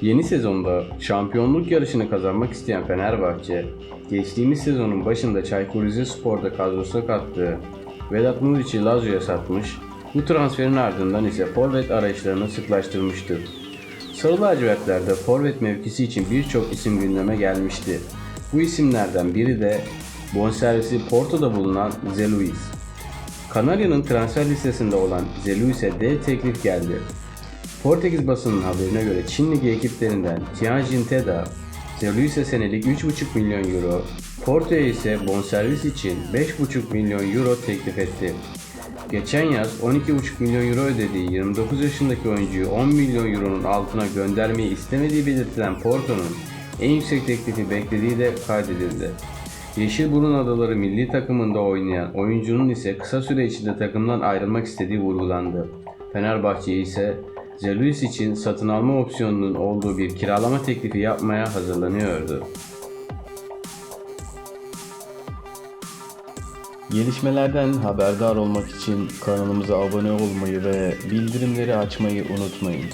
Yeni sezonda şampiyonluk yarışını kazanmak isteyen Fenerbahçe, geçtiğimiz sezonun başında Çaykur Rizespor'da kadrosuna kattığı Vedat Muriç'i Lazio'ya satmış, bu transferin ardından ise forvet arayışlarını sıklaştırmıştı. Sarı lacivertlerde forvet mevkisi için birçok isim gündeme gelmişti. Bu isimlerden biri de bonservisi Porto'da bulunan Zeluis. Kanarya'nın transfer listesinde olan Zeluis'e D teklif geldi. Portekiz basının haberine göre Çin Ligi ekiplerinden Tianjin Teda, Zeluis'e senelik 3,5 milyon euro, Porto'ya ise bonservis için 5,5 milyon euro teklif etti. Geçen yaz 12,5 milyon euro ödediği 29 yaşındaki oyuncuyu 10 milyon euronun altına göndermeyi istemediği belirtilen Porto'nun en yüksek teklifi beklediği de kaydedildi. Yeşilburun Adaları milli takımında oynayan oyuncunun ise kısa süre içinde takımdan ayrılmak istediği vurgulandı. Fenerbahçe ise Zeluis için satın alma opsiyonunun olduğu bir kiralama teklifi yapmaya hazırlanıyordu. Gelişmelerden haberdar olmak için kanalımıza abone olmayı ve bildirimleri açmayı unutmayın.